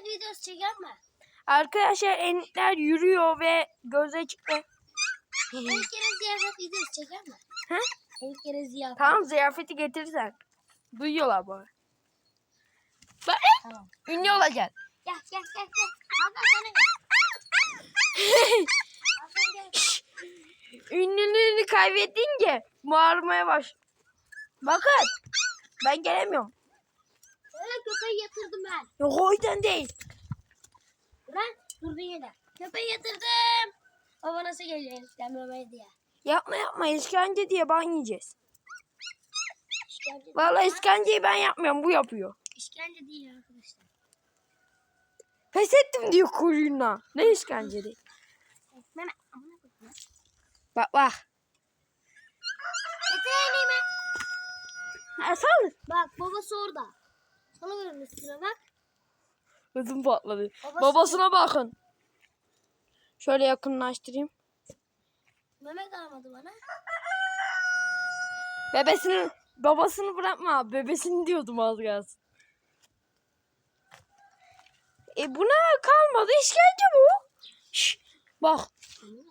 ziyaret videosu çeken mi? Arkadaşlar enlikler yürüyor ve göze çıktı. Bir kere ziyafet videosu çeken mi? Hı? Bir kere ziyafet. Tamam ziyafeti getirirsen. Duyuyorlar bu. Bak Tamam. ünlü olacaksın. Gel gel gel gel. Hakan sana gel. Ünlülüğünü kaybedince bağırmaya baş. Bakın ben gelemiyorum. Köpeği yatırdım ben. Yok o yüzden değil. Ben durdun yine. Köpeği yatırdım. Baba nasıl geliyor eniştemlemeye diye. Yapma yapma işkence diye ban yiyeceğiz. İşkence, Vallahi işkenceyi ben yapmıyorum bu yapıyor. işkence değil arkadaşlar. Pes ettim diyor kuyruğuna. Ne işkence değil. Mehmet amına koyayım. Bak bak. Getir elimi. Ha, sal. Bak babası orada. Verin üstüne bak. Ödüm patladı. Babası- Babasına bakın. Şöyle yakınlaştırayım. Mehmet almadı bana. Bebesini, babasını bırakma. Bebesini diyordum az gelsin. E buna kalmadı. işkence bu. Şş, bak.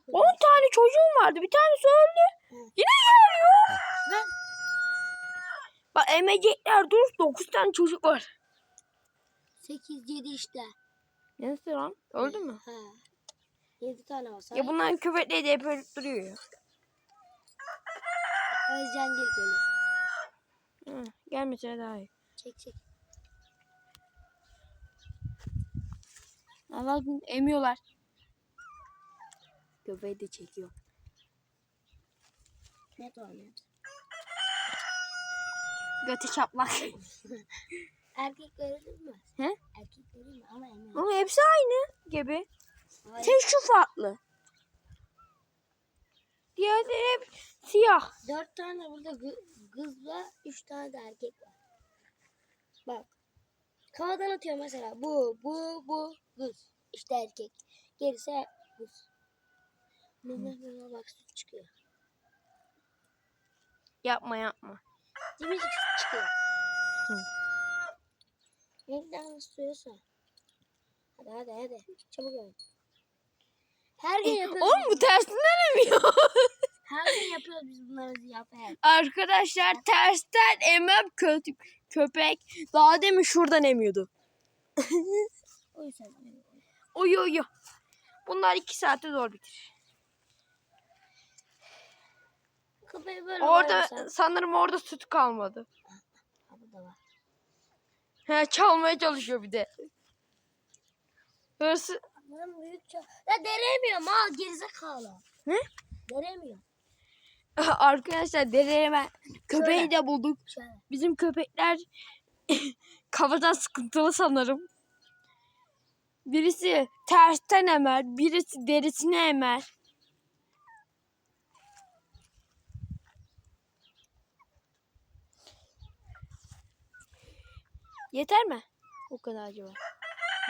10 tane çocuğum vardı. Bir tanesi öldü. Yine geliyor. Ben Bak emecekler dur. 9 tane çocuk var. 8 7 işte. Neyse lan. Öldü mü? He. 7 tane var. Ya bunların köpekleri de hep ölüp duruyor ya. Özcan gel geliyor. Hı, gelmese daha iyi. Çek çek. Ama emiyorlar. Köpeği de çekiyor. Net oynuyor. Götü çaplak. Erkek görülür mü? He? Erkek görülür mü? Ama emin. Ama hepsi aynı gibi. Hayır. Tek şu farklı. Diğerleri hep siyah. 4 tane burada gı- kız var. 3 tane de erkek var. Bak. Havadan atıyor mesela. Bu, bu, bu kız. İşte erkek. Gerisi kız. Mama mama bak süt çıkıyor. Yapma yapma. Cimicik süt çıkıyor. Hı. Renkten istiyorsa. Hadi hadi hadi. Çabuk ol. Her gün yapıyoruz. Oğlum bu tersinden emiyor. Her gün yapıyoruz biz bunları ziyafet. Arkadaşlar tersten emem kötü köpek. Daha demin şuradan emiyordu. O yüzden. Oy oy oy. Bunlar iki saate zor bitir. Köpeği böyle Orada boyarsan- sanırım orada süt kalmadı. Ha, bu da var. He çalmaya çalışıyor bir de. Hırsı... Lan büyük çal. Ya deremiyorum ha gerizekalı. Ne? Deremiyorum. Arkadaşlar dereye ben köpeği de bulduk. Şöyle. Bizim köpekler kafadan sıkıntılı sanırım. Birisi tersten emer, birisi derisini emer. Yeter mi? O kadar acaba.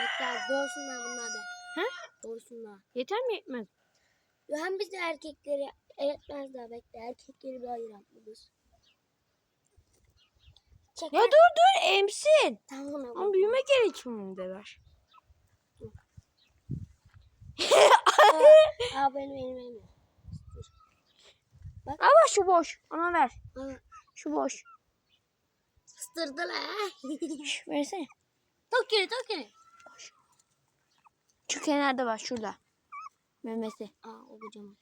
Bekler doğsunlar bunlar da. He? Doğsunlar. Yeter mi yetmez? Hem biz de erkekleri etmezler bekle. Erkekleri bir ayıramız. Çek. Ya dur dur emsin. Tamam Ama abi. büyüme gerekmiyor Aa benim elim elim. Ama şu boş. Ona ver. Aa, Şu boş. Isırdılar. Şş, versene. tok geri tok geri. Şu kenarda var şurada. Memesi. Aa o kocaman.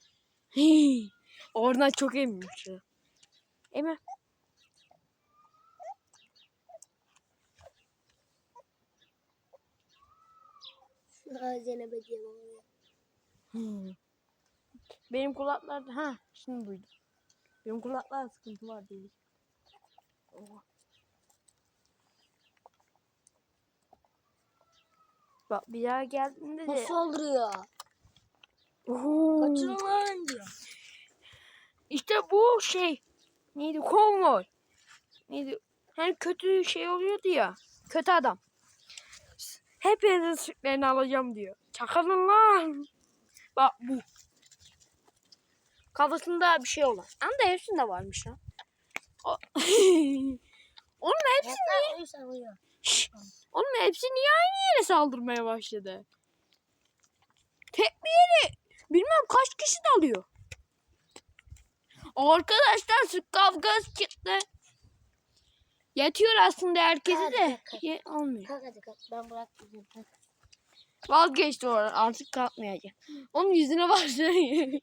Oradan çok emmiş. ya. Emi. Aa Zeynep'e diye bağırıyor. Hmm. Benim kulaklarda ha şimdi duydum. Benim kulaklarda sıkıntı var değil. Oha. Bak bir daha geldiğinde de saldırıyor. Oo. Kaçırın lan diyor. İşte bu şey neydi konvoy. Neydi? Hani kötü şey oluyordu ya. Kötü adam. Hepinizin sütlerini alacağım diyor. Çakalın lan. Bak bu. Kafasında bir şey olan. Ama da hepsinde varmış lan. O... Onun hepsi Yeter uyusan uyuyor. Şşş. Oğlum hepsi niye aynı yere saldırmaya başladı? Tek bir yere bilmem kaç kişi dalıyor. Arkadaşlar sık kavgası çıktı. Yatıyor aslında herkese Hadi de. Ye, olmuyor. Kalk hadi kalk. Ben bıraktım. Vazgeçti oradan. Artık kalkmayacak. Onun yüzüne başlayın.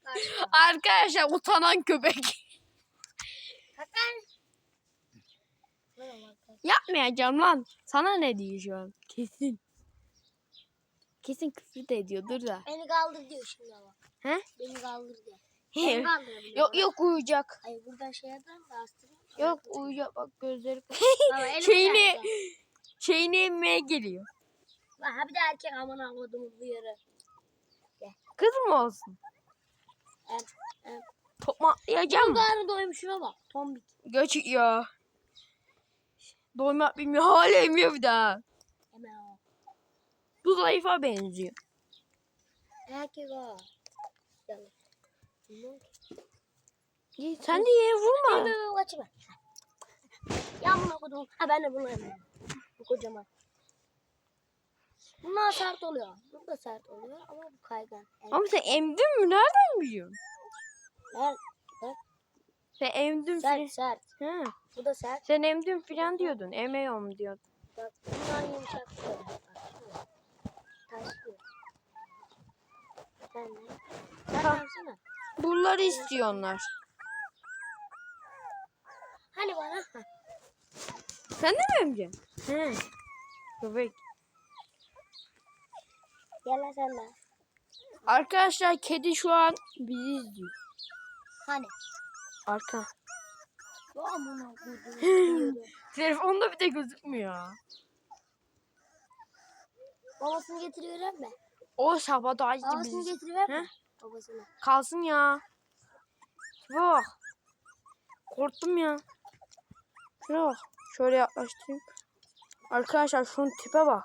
Arkadaşlar utanan köpek. Kalk bak. Yapmayacağım lan. Sana ne diyor şu an? Kesin. Kesin küfür de ediyordur da. Beni kaldır diyor şimdi ama. He? Beni kaldır diyor. Beni kaldırabiliyor. yok yok uyuyacak. Hayır buradan şey yapalım da astırayım. Yok uyuyacak bak gözleri. Baba, elimi şeyini emmeye geliyor. Ha bir de erkek amına koydum bu yere. Kız mı olsun? Er. Toplayacağım mı? Karnı doymuş şuna bak. Tombik. Göç ya. Doymak bilmiyor. Hala emiyor bir daha. O. Bu zayıfa benziyor. Erkek o. Yalan. Bilmiyorum ki. İyi, Sen de yere vurma. Dur, Kaçma. Ya amına koydum. Ha ben de bunu emiyorum. Bu kocaman. Bunlar sert oluyor. Bu da sert oluyor ama bu kaygan. Evet. Ama sen emdin mi? Nereden biliyorsun? Ben, Sen emdin filan. sert sert. Ha. Bu da sert. Sen emdin filan diyordun. Emiyorum diyordun. Bak bunlar yumuşak. Bak. Taşlıyor. Sen ne? Sen Ha. yapsana. Bunları istiyorlar. Hani bana? Ha. Sen de mi emeceksin? He. Köpek. Gel lan sen de. Arkadaşlar kedi şu an bizi izliyor. Hani? Arka. Amına koydum. Telefonda bir de gözükmüyor. Babasını getiriyor mi? O sabah Babasını bizi. getiriyor He? mi? Babasını. Kalsın ya. Bak. Korktum ya. Bak. Şöyle yaklaştırayım. Arkadaşlar şunun tipe bak.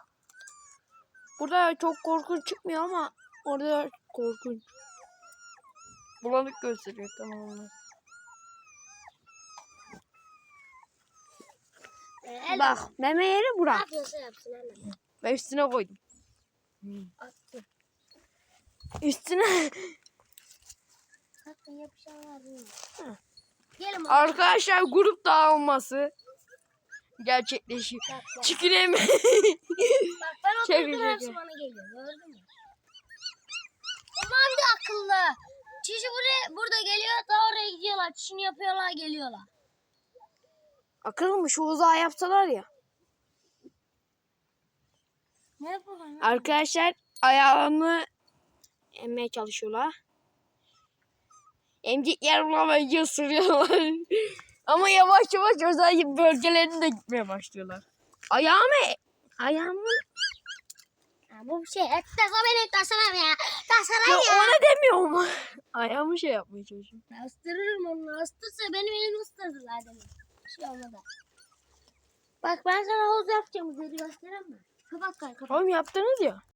Burada çok korkunç çıkmıyor ama orada korkunç. Bulanık gösteriyor tamam. Ee, Bak meme yeri Ne bura. yapıyorsa yapsın hemen. Ben üstüne koydum. Attı. Üstüne. Değil. Hı. Gelin bak. Arkadaşlar grup dağılması gerçekleşiyor. Bak bak. Ben oturdum çevir. hepsi bana geliyor. Gördün mü? Bunlar bir de akıllı. Çişi buraya, burada geliyor da oraya gidiyorlar. Çişini yapıyorlar geliyorlar. Akıl mı şu uzağa yapsalar ya. Ne yapıyorlar? Arkadaşlar ayağını emmeye çalışıyorlar. Emcik yer bulamayınca ısırıyorlar. Ama yavaş yavaş özel bölgelerine de gitmeye başlıyorlar. Ayağımı ayağımı Ha, bu bir şey. Et tasa beni tasana ya. ya Tasana ya. ona demiyorum. ayağımı şey yapmaya çalışıyorum. Ben ıstırırım onu. Istırsa benim elimi ıstırdılar demin. Şey. Bak ben sana havuz yapacağım. Üzeri göstereyim mi? Kapat kay. Oğlum yaptınız ya.